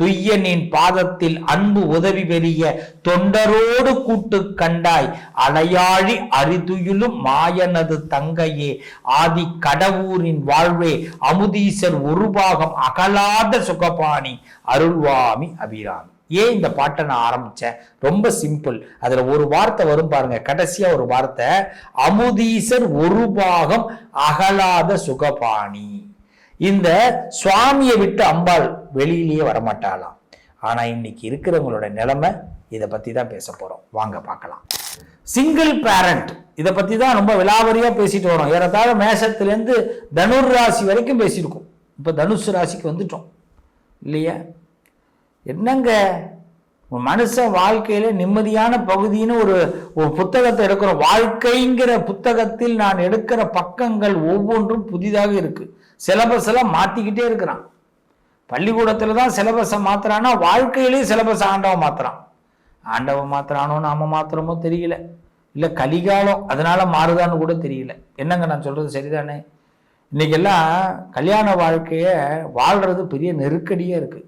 துய்யனின் பாதத்தில் அன்பு உதவி பெரிய தொண்டரோடு கூட்டு கண்டாய். அலையாழி அரிதுயிலும் மாயனது தங்கையே ஆதி கடவுரின் வாழ்வே அமுதீசர் ஒரு பாகம் அகலாத சுகபாணி. அருள்வாமி அபிராமி. ஏன் இந்த பாட்டை நான் ஆரம்பிச்சேன்? ரொம்ப சிம்பிள். அதுல ஒரு வார்த்தை வரும் பாருங்க. கடைசியா ஒரு வார்த்தை. அமுதீசர் ஒரு பாகம் அகலாத சுகபாணி. இந்த சுவாமியை விட்டு அம்பாள் வெளியிலேயே வரமாட்டாளாம். ஆனா இன்னைக்கு இருக்கிறவங்களோட நிலைமை இதை பத்தி தான் பேச போறோம். வாங்க பார்க்கலாம். சிங்கிள் பேரண்ட் இதை பத்தி தான் ரொம்ப விலாவரியா பேசிட்டு வரோம். ஏறத்தாழ மேஷத்துலேருந்து தனுர் ராசி வரைக்கும் பேசியிருக்கோம். இப்போ தனுசு ராசிக்கு வந்துட்டோம். இல்லையா? என்னங்க? மனுஷன் வாழ்க்கையில நிம்மதியான பகுதின்னு ஒரு ஒரு புத்தகத்தை எடுக்கிறோம் வாழ்க்கைங்கிற புத்தகத்தில் நான் எடுக்கிற பக்கங்கள் ஒவ்வொன்றும் புதிதாக இருக்குது சிலபஸ் எல்லாம் மாத்திக்கிட்டே இருக்கிறான். பள்ளிக்கூடத்துல தான் சிலபஸை மாற்றுறான்னா வாழ்க்கையிலேயே சிலபஸ் ஆண்டவன் மாத்துறான். ஆண்டவன் மாத்துறானோ நாம மாத்திரமோ தெரியல. இல்ல கலிகாலம் அதனால மாறுதான்னு கூட தெரியல. என்னங்க நான் சொல்றது சரிதானே? இன்னைக்கெல்லாம் கல்யாண வாழ்க்கைய வாழ்றது பெரிய நெருக்கடியா இருக்கு.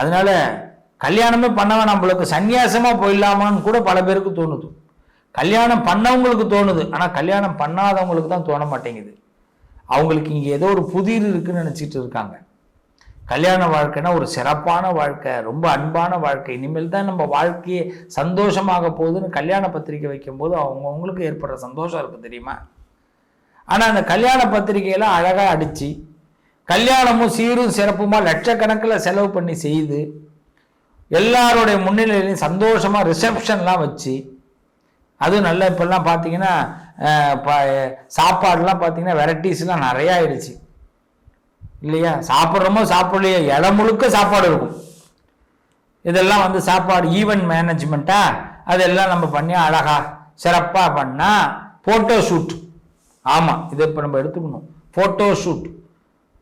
அதனால கல்யாணமே பண்ணவன் நம்மளுக்கு சந்நியாசமா போயிடலாமான்னு கூட பல பேருக்கு தோணுது. கல்யாணம் பண்ணவங்களுக்கு தோணுது. ஆனா கல்யாணம் பண்ணாதவங்களுக்கு தான் தோண மாட்டேங்குது. அவங்களுக்கு இங்கே ஏதோ ஒரு புதிர் இருக்குன்னு நினச்சிட்டு இருக்காங்க. கல்யாண வாழ்க்கைனா ஒரு சிறப்பான வாழ்க்கை ரொம்ப அன்பான வாழ்க்கை. இனிமேல் தான் நம்ம வாழ்க்கையே சந்தோஷமாக போகுதுன்னு கல்யாண பத்திரிக்கை வைக்கும்போது அவங்கவுங்களுக்கு ஏற்படுற சந்தோஷம் இருக்குது தெரியுமா? ஆனால் அந்த கல்யாண பத்திரிக்கையெல்லாம் அழகாக அடித்து கல்யாணமும் சீரும் சிறப்புமாக லட்சக்கணக்கில் செலவு பண்ணி செய்து எல்லாருடைய முன்னிலையிலையும் சந்தோஷமாக ரிசப்ஷன்லாம் வச்சு அதுவும் நல்ல இப்போல்லாம் பார்த்தீங்கன்னா சாப்பாடுலாம் பார்த்தீங்கன்னா வெரைட்டிஸ்லாம் நிறைய ஆயிடுச்சு. இல்லையா? சாப்பிட்றோமோ சாப்பிடலையோ இலை முழுக்க சாப்பாடு இருக்கும். இதெல்லாம் வந்து சாப்பாடு ஈவெண்ட் மேனேஜ்மெண்ட்டாக அதெல்லாம் நம்ம பண்ணி அழகா சிறப்பாக பண்ணால் ஃபோட்டோ ஷூட் ஆமாம் இதை இப்போ நம்ம எடுத்துக்கணும். ஃபோட்டோ ஷூட்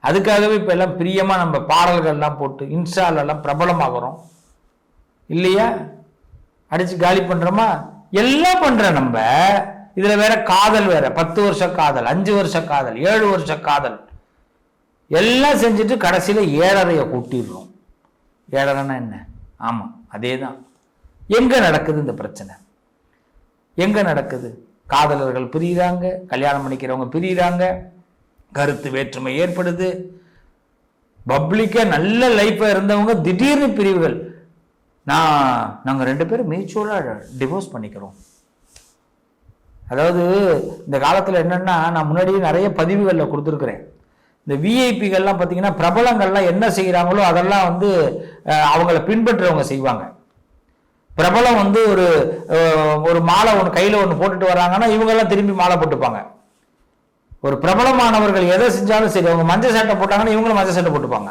அதுக்காகவே இப்போ எல்லாம் பிரியமாக நம்ம பாடல்கள்லாம் போட்டு இன்ஸ்டாலெல்லாம் பிரபலமாகிறோம் இல்லையா? அடித்து காலி பண்ணுறோமா எல்லாம் பண்ணுற நம்ம. இதுல வேற காதல் வேற. பத்து வருஷ காதல் அஞ்சு வருஷ காதல் ஏழு வருஷ காதல். எல்லாம் செஞ்சுட்டு கடைசியில் ஏழரையை கூட்டிடுறோம். ஏழரைனா என்ன? ஆமாம் அதே தான் எங்கே நடக்குது இந்த பிரச்சனை? எங்கே நடக்குது? காதலர்கள் பிரியிறாங்க கல்யாணம் பண்ணிக்கிறவங்க பிரியிறாங்க கருத்து வேற்றுமை ஏற்படுது. பப்ளிக்காக நல்ல லைஃப்பாக இருந்தவங்க திடீர்னு பிரிவுகள். நான் நாங்கள் ரெண்டு பேரும் மியூச்சுவலாக டிவோர்ஸ் பண்ணிக்கிறோம். அதாவது இந்த காலத்தில் என்னென்னா நான் முன்னாடியே நிறைய பதிவுகளில் கொடுத்துருக்குறேன். இந்த விஐபிகள்லாம் பார்த்தீங்கன்னா பிரபலங்கள்லாம் என்ன செய்கிறாங்களோ அதெல்லாம் வந்து அவங்கள பின்பற்றுறவங்க செய்வாங்க. பிரபலம் வந்து ஒரு ஒரு மாலை ஒன்று கையில் ஒன்று போட்டுட்டு வர்றாங்கன்னா இவங்கெல்லாம் திரும்பி மாலை போட்டுப்பாங்க. ஒரு பிரபலமானவர்கள் எதை செஞ்சாலும் சரி அவங்க மஞ்சள் சட்டை போட்டாங்கன்னா இவங்களும் மஞ்சள் சட்டை போட்டுப்பாங்க.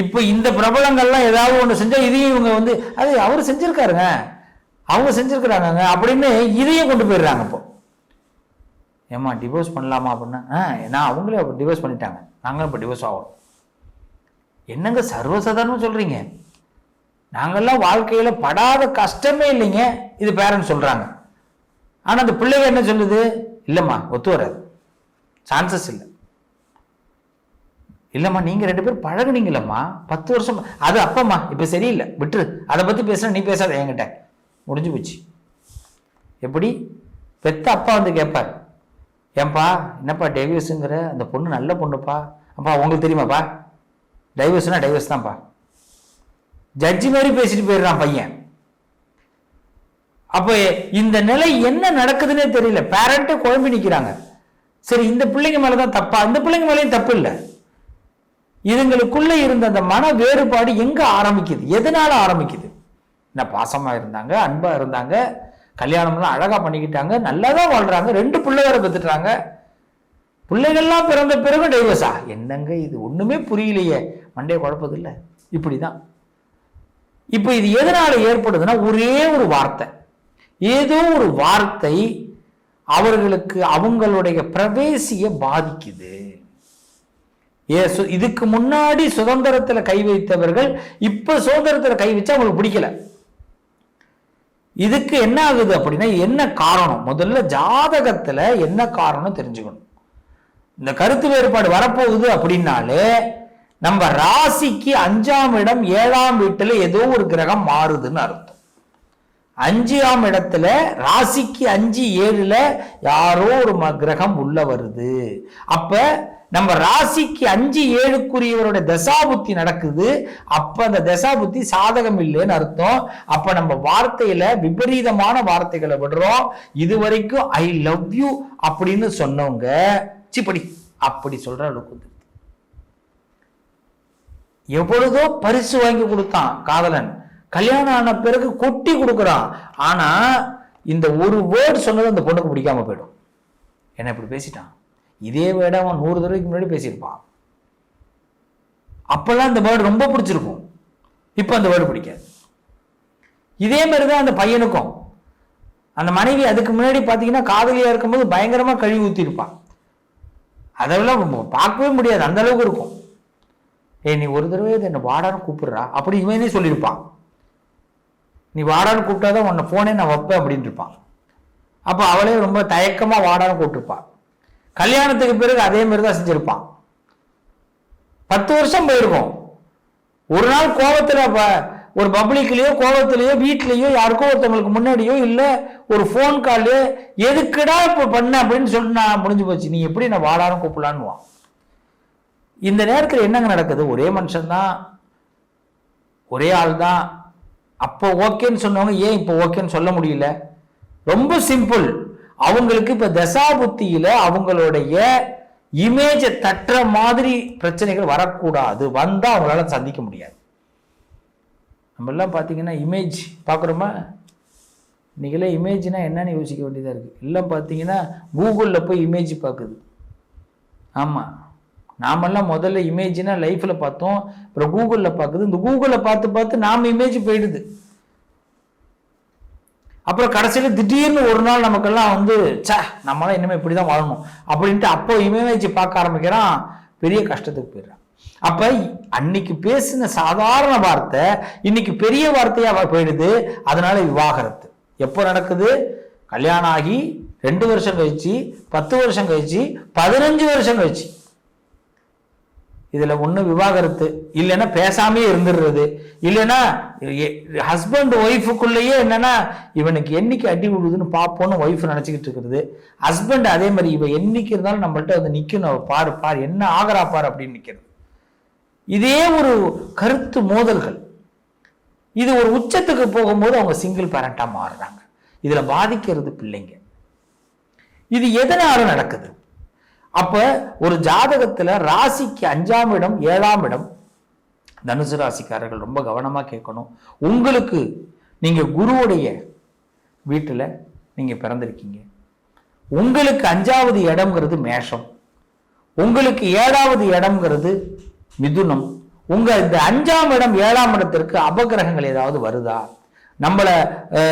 இப்போ இந்த பிரபலங்கள்லாம் ஏதாவது ஒன்று செஞ்சால் இதையும் இவங்க வந்து அது அவர் செஞ்சுருக்காருங்க. அவங்க செஞ்சுருக்குறாங்க அப்படின்னு இதையும் கொண்டு போயிடுறாங்க இப்போ. ஏம்மா டிவோர்ஸ் பண்ணலாமா அப்படின்னா? ஆ நான் அவங்களே அப்போ டிவோர்ஸ் பண்ணிட்டாங்க. நாங்களும் இப்போ டிவோர்ஸ் ஆகும் என்னங்க சர்வசாதாரணம் சொல்கிறீங்க நாங்கள்லாம் வாழ்க்கையில் படாத கஷ்டமே இல்லைங்க. இது பேரண்ட்ஸ் சொல்கிறாங்க ஆனால் அந்த பிள்ளைங்க என்ன சொல்லுது? இல்லைம்மா ஒத்து வராது. சான்சஸ் இல்லை. இல்லைம்மா நீங்கள் ரெண்டு பேரும் பழகுனீங்களம்மா பத்து வருஷம் அது அப்பம்மா இப்போ சரியில்லை. விட்டுரு. அதை பற்றி பேசுனா நீ பேசாத என்கிட்ட. முடிஞ்சு போச்சு. எப்படி? பெத்த அப்பா வந்து கேட்பார் ஏன்பா என்னப்பா டைவர்ஸுங்கிற அந்த பொண்ணு நல்ல பொண்ணுப்பா. அப்பா உங்களுக்கு தெரியுமாப்பா? டைவர்ஸ்னா டைவர்ஸ் தான்ப்பா. ஜட்ஜி மாதிரி பேசிட்டு போயிடுறான் பையன். அப்போ இந்த நிலை என்ன நடக்குதுன்னே தெரியல. பேரண்ட்டே குழம்பி நிற்கிறாங்க சரி இந்த பிள்ளைங்க மேலே தான் தப்பா? இந்த பிள்ளைங்க மேலேயும் தப்பு இல்லை. இதுங்களுக்குள்ளே இருந்த அந்த மன வேறுபாடு எங்கே ஆரம்பிக்குது? எதனால ஆரம்பிக்குது? என்ன பாசமாக இருந்தாங்க அன்பாக இருந்தாங்க கல்யாணம்லாம் அழகாக பண்ணிக்கிட்டாங்க நல்லா தான் வாழ்கிறாங்க ரெண்டு பிள்ளைகளை பெற்றுட்டாங்க பிள்ளைகள்லாம் பிறந்த பிறகு டைவர்ஸா என்னங்க இது? ஒன்றுமே புரியலையே. மண்டே குழப்பதில்லை இப்படி தான் இப்போ இது எதனால் ஏற்படுதுன்னா ஒரே ஒரு வார்த்தை. ஏதோ ஒரு வார்த்தை அவர்களுக்கு அவங்களுடைய பிரவேசிய பாதிக்குது. ஏ சு- இதுக்கு முன்னாடி சுதந்திரத்தில் கை வைத்தவர்கள் இப்போ சுதந்திரத்தில் கை வச்சா அவங்களுக்கு பிடிக்கல. இதுக்கு என்ன ஆகுது அப்படின்னா என்ன காரணம்? முதல்ல ஜாதகத்துல என்ன காரணம் தெரிஞ்சுக்கணும். இந்த கருத்து வேறுபாடு வரப்போகுது அப்படின்னாலே நம்ம ராசிக்கு அஞ்சாம் இடம் ஏழாம் வீட்டுல ஏதோ ஒரு கிரகம் மாறுதுன்னு அர்த்தம். அஞ்சாம் இடத்துல ராசிக்கு அஞ்சு ஏழுல யாரோ ஒரு ம- கிரகம் உள்ள வருது. அப்ப நம்ம ராசிக்கு அஞ்சு ஏழுக்குரியவருடைய தசாபுத்தி நடக்குது. அப்ப அந்த தசாபுத்தி சாதகம் இல்லைன்னு அர்த்தம். அப்ப நம்ம வார்த்தையில விபரீதமான வார்த்தைகளை விடுறோம். இது வரைக்கும் ஐ லவ் யூ அப்படின்னு சொன்னவங்க சிப்படி அப்படி சொல்ற அளவுக்கு வந்துருது. எவ்வளவோ பரிசு வாங்கி கொடுத்தான் காதலன். கல்யாணம் ஆன பிறகு கொட்டி கொடுக்குறான். ஆனா இந்த ஒரு வேர்டு சொன்னது அந்த பொண்ணுக்கு பிடிக்காம போயிடும். என்ன இப்படி பேசிட்டான்? இதே வேர்டை அவன் நூறு தடவைக்கு முன்னாடி பேசியிருப்பான். அப்போல்லாம் அந்த வேர்டு ரொம்ப பிடிச்சிருக்கும். இப்போ அந்த வேர்டு பிடிக்காது. இதே மாதிரி தான் அந்த பையனுக்கும். அந்த மனைவி அதுக்கு முன்னாடி பார்த்தீங்கன்னா காதலியாக இருக்கும்போது பயங்கரமாக கழுவி ஊற்றிருப்பான் அதெல்லாம் பார்க்கவே முடியாது. அந்த அளவுக்கு இருக்கும். ஏய் நீ ஒரு தடவை இதை என்னை வாடான்னு கூப்பிடுறா. அப்படி இவனே சொல்லியிருப்பான். நீ வாடான்னு கூப்பிட்டாதான் உன்னை ஃபோனே நான் வைப்பேன் அப்படின்னு இருப்பான். அப்போ அவளே ரொம்ப தயக்கமாக வாடான்னு கூப்பிட்டுருப்பான் கல்யாணத்துக்கு பிறகு அதே மாதிரி தான் செஞ்சிருப்பான். பத்து வருஷம் போயிருக்கும். ஒரு நாள் கோபத்தில் ஒரு பப்ளிக்லேயோ கோபத்திலேயோ வீட்லேயோ யாருக்கோ ஒருத்தவங்களுக்கு முன்னாடியோ இல்லை ஒரு ஃபோன் கால்லையோ எதுக்குடா இப்போ பண்ண அப்படின்னு சொல்லிட்டு நான் முடிஞ்சு போச்சு. நீ எப்படி நான் வாடாரம் கூப்பிடலான்னுவான். இந்த நேரத்தில் என்னங்க நடக்குது? ஒரே மனுஷன்தான் ஒரே ஆள் தான். அப்போ ஓகேன்னு சொன்னவங்க ஏன் இப்போ ஓகேன்னு சொல்ல முடியல? ரொம்ப சிம்பிள் அவங்களுக்கு இப்ப தசாபுத்தியில அவங்களுடைய இமேஜை தட்டுற மாதிரி பிரச்சனைகள் வரக்கூடாது. வந்தா அவங்களால சந்திக்க முடியாது. நம்ம எல்லாம் பார்த்தீங்கன்னா இமேஜ் பார்க்குறோமா இன்னைக்கெல்லாம் இமேஜ்னா என்னன்னு யோசிக்க வேண்டியதாக இருக்குது எல்லாம் பார்த்தீங்கன்னா கூகுளில் போய் இமேஜ் பார்க்குது ஆமாம் நாமெல்லாம் முதல்ல இமேஜ்னா லைஃப்பில் பார்த்தோம். அப்புறம் கூகுளில் பார்க்குது இந்த கூகுளில் பார்த்து பார்த்து நாம் இமேஜ் போயிடுது. அப்புறம் கடைசியில் திடீர்னு ஒரு நாள் நமக்கெல்லாம் வந்து ச்சே நம்மளாம் இனிமேல் இப்படி தான் வாழணும் அப்படின்ட்டு அப்போ இமேஜ் பார்க்க ஆரம்பிக்கிறான். பெரிய கஷ்டத்துக்கு போயிடுறான். அப்போ அன்னைக்கு பேசின சாதாரண வார்த்தை இன்னைக்கு பெரிய வார்த்தையாக போயிடுது. அதனால விவாகரத்து. எப்போ நடக்குது? கல்யாணம் ஆகி ரெண்டு வருஷம் கழிச்சு பத்து வருஷம் கழிச்சு பதினஞ்சு வருஷம் கழிச்சு. இதுல ஒண்ணு விவாகரத்து இல்லைன்னா பேசாமே இருந்துடுறது. இல்லைன்னா ஹஸ்பண்ட் ஒய்ஃபுக்குள்ளேயே என்னன்னா இவனுக்கு என்னைக்கு அடி விழுதுன்னு பார்ப்போன்னு ஒய்ஃப் நினைச்சுக்கிட்டு இருக்கிறது. ஹஸ்பண்ட் அதே மாதிரி இவன் என்னைக்கு இருந்தாலும் நம்மள்ட்ட வந்து நிற்கணும் பாரு பார் என்ன ஆகிறா பார் அப்படின்னு நிற்கிறது இதே ஒரு கருத்து மோதல்கள். இது ஒரு உச்சத்துக்கு போகும்போது அவங்க சிங்கிள் பேரண்டாக மாறுறாங்க. இதில் பாதிக்கிறது பிள்ளைங்க. இது எதனால நடக்குது? அப்ப ஒரு ஜாதகத்துல ராசிக்கு அஞ்சாம் இடம் ஏழாம் இடம் தனுசு ராசிக்காரர்கள் ரொம்ப கவனமா கேட்கணும். உங்களுக்கு நீங்க குருவுடைய வீட்டுல நீங்க பிறந்திருக்கீங்க. உங்களுக்கு அஞ்சாவது இடம்ங்கிறது மேஷம். உங்களுக்கு ஏழாவது இடம்ங்கிறது மிதுனம். உங்க இந்த அஞ்சாம் இடம் ஏழாம் இடத்திற்கு அபகிரகங்கள் ஏதாவது வருதா? நம்மள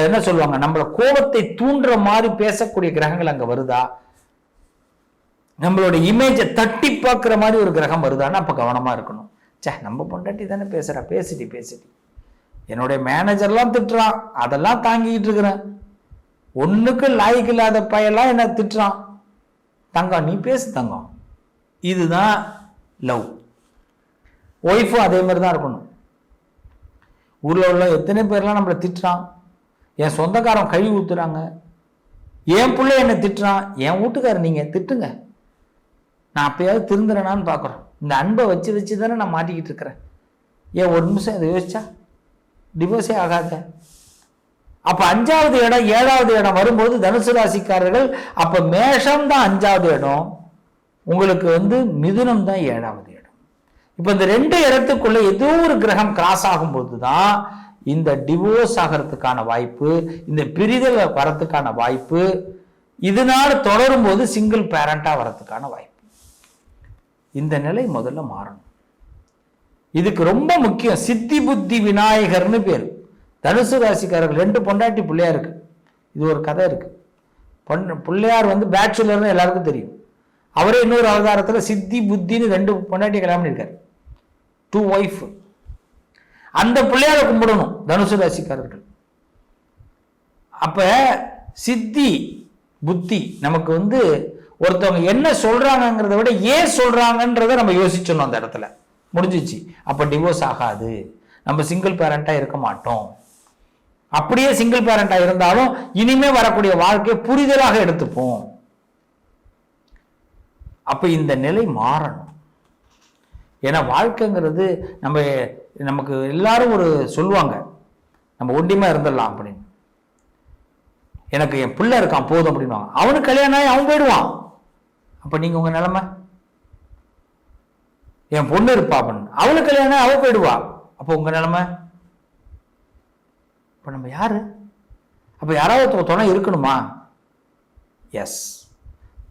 என்ன சொல்லுவாங்க? நம்மள கோபத்தை தூண்டுற மாதிரி பேசக்கூடிய கிரகங்கள் அங்க வருதா? நம்மளோட இமேஜை தட்டி பார்க்குற மாதிரி ஒரு கிரகம் வருதான்னு அப்போ கவனமாக இருக்கணும். ச்சே நம்ம பொண்டாட்டி தானே பேசுகிறா பேசிட்டு பேசிட்டு. என்னுடைய மேனேஜர்லாம் திட்டுறான். அதெல்லாம் தாங்கிக்கிட்டு இருக்கிறேன். ஒன்றுக்கு லாய்க்கு இல்லாத பையெல்லாம் என்ன திட்டுறான். தங்கம் நீ பேசு தங்கம். இதுதான் லவ் ஒய்ஃபும் அதே மாதிரி தான் இருக்கணும். ஊரில் உள்ள எத்தனை பேர்லாம் நம்மளை திட்டுறான்? என் சொந்தக்காரன் கழுவி ஊற்றுறாங்க என் பிள்ளை என்னை திட்டுறான். என் வீட்டுக்காரர் நீங்கள் திட்டுங்க. நான் அப்பயாவது திருந்துறேனான்னு பார்க்குறோம். இந்த அன்பை வச்சு வச்சு தானே நான் மாட்டிக்கிட்டு இருக்கிறேன். ஏன் ஒரு நிமிஷம் இதை யோசிச்சா? டிவோர்ஸே ஆகாத. அப்போ அஞ்சாவது இடம் ஏழாவது இடம் வரும்போது தனுசு ராசிக்காரர்கள் அப்போ மேஷம் தான் அஞ்சாவது இடம். உங்களுக்கு வந்து மிதுனம் தான் ஏழாவது இடம். இப்போ இந்த ரெண்டு இடத்துக்குள்ள ஏதோ ஒரு கிரகம் கிராஸ் ஆகும்போது தான் இந்த டிவோர்ஸ் ஆகிறதுக்கான வாய்ப்பு இந்த பிரிதல் வரத்துக்கான வாய்ப்பு இதனால தொடரும் போது சிங்கிள் பேரண்டாக வரதுக்கான வாய்ப்பு. இந்த நிலை முதல்ல மாறணும். இதுக்கு ரொம்ப முக்கியம். சித்தி புத்தி விநாயகர்னு பேர். தனுசு ராசிக்காரர்கள் ரெண்டு பொண்டாட்டி பிள்ளையா இருக்கு. இது ஒரு கதை இருக்கு. பொண்ணு பிள்ளையார் வந்து பேச்சுலர்னு எல்லாருக்கும் தெரியும். அவரே இன்னொரு அவதாரத்தில் சித்தி புத்தின்னு ரெண்டு பொண்டாட்டி கல்யாணம் பண்ணியிருக்காரு. டூ ஒய்ஃப் அந்த பிள்ளையாரை கும்பிடணும் தனுசு ராசிக்காரர்கள். அப்ப சித்தி புத்தி நமக்கு வந்து ஒருத்தவங்க என்ன சொல்றாங்கிறத விட ஏன் சொல்றாங்கன்றத நம்ம யோசிச்சணும் அந்த இடத்துல. முடிஞ்சிச்சு. அப்ப டிவோர்ஸ் ஆகாது. நம்ம சிங்கிள் பேரண்டா இருக்க மாட்டோம். அப்படியே சிங்கிள் பேரண்டா இருந்தாலும் இனிமே வரக்கூடிய வாழ்க்கையை புரிதலாக எடுத்துப்போம். அப்ப இந்த நிலை மாறணும். ஏன்னா வாழ்க்கைங்கிறது நம்ம நமக்கு எல்லாரும் ஒரு சொல்லுவாங்க. நம்ம ஒண்டியமா இருந்துடலாம் அப்படின்னு. எனக்கு என் பிள்ளை இருக்கான் போதும் அப்படின்வாங்க அவனுக்கு கல்யாணம் ஆகி அவன் போயிடுவான். அப்போ நீங்கள் உங்கள் நிலமை? என் பொண்ணு இருப்பா அப்படின்னு. அவளுக்கு கல்யாணம் அவள் போயிடுவா. அப்போ உங்கள் நிலமை? இப்போ நம்ம யார்? அப்போ யாராவது ஒருத்தர் துணை இருக்கணுமா? எஸ்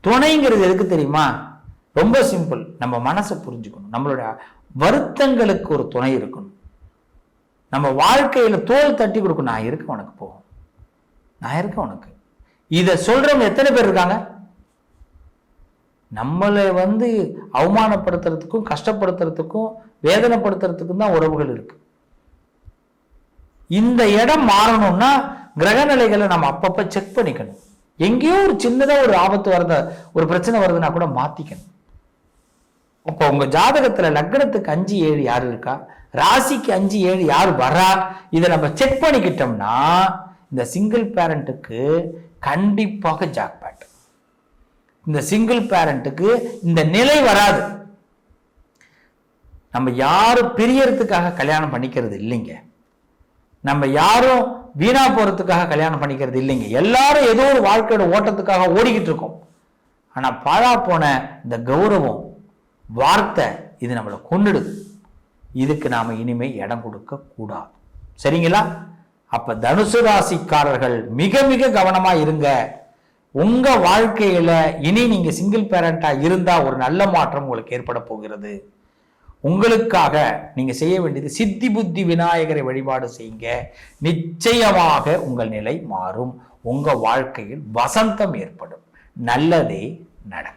துணைங்கிறது எதுக்கு தெரியுமா? ரொம்ப சிம்பிள் நம்ம மனசை புரிஞ்சுக்கணும். நம்மளுடைய வருத்தங்களுக்கு ஒரு துணை இருக்கணும். நம்ம வாழ்க்கையில் தோல் தட்டி கொடுக்கணும் நான் இருக்கேன் உனக்கு போகும். நான் இருக்கேன் உனக்கு. இதை சொல்கிறவங்க எத்தனை பேர் இருக்காங்க? நம்மளை வந்து அவமானப்படுத்துறதுக்கும் கஷ்டப்படுத்துறதுக்கும் வேதனைப்படுத்துறதுக்கும் தான் உறவுகள் இருக்கு. இந்த இடம் மாறணும்னா கிரக நிலைகளை நம்ம அப்பப்ப செக் பண்ணிக்கணும். எங்கேயோ ஒரு சின்னதாக ஒரு ஆபத்து வருத ஒரு பிரச்சனை வருதுன்னா கூட மாத்திக்கணும். அப்போ உங்க ஜாதகத்துல லக்னத்துக்கு அஞ்சு ஏழு யார் இருக்கா? ராசிக்கு அஞ்சு ஏழு யார் வரா? இதை நம்ம செக் பண்ணிக்கிட்டோம்னா இந்த சிங்கிள் பேரண்ட்டுக்கு கண்டிப்பாக ஜாக்பேட் இந்த சிங்கிள் பேரண்ட்டுக்கு இந்த நிலை வராது. நம்ம யாரும் பிரியறதுக்காக கல்யாணம் பண்ணிக்கிறது இல்லைங்க. நம்ம யாரும் வீணா போறதுக்காக கல்யாணம் பண்ணிக்கிறது இல்லைங்க. எல்லாரும் ஏதோ ஒரு வாழ்க்கையோட ஓட்டத்துக்காக ஓடிக்கிட்டு இருக்கோம். ஆனா பாழா போன இந்த கௌரவம் வார்த்தை இது நம்மளை கொன்னுடுது. இதுக்கு நாம இனிமே இடம் கொடுக்க கூடாது. சரிங்களா? அப்ப தனுசு ராசிக்காரர்கள் மிக மிக கவனமா இருங்க. உங்க வாழ்க்கையில இனி நீங்க சிங்கிள் பேரண்டா இருந்தா ஒரு நல்ல மாற்றம் உங்களுக்கு ஏற்பட போகிறது. உங்களுக்காக நீங்க செய்ய வேண்டியது சித்தி புத்தி விநாயகரை வழிபாடு செய்யுங்க. நிச்சயமாக உங்கள் நிலை மாறும். உங்க வாழ்க்கையில் வசந்தம் ஏற்படும். நல்லதே நடக்கும்.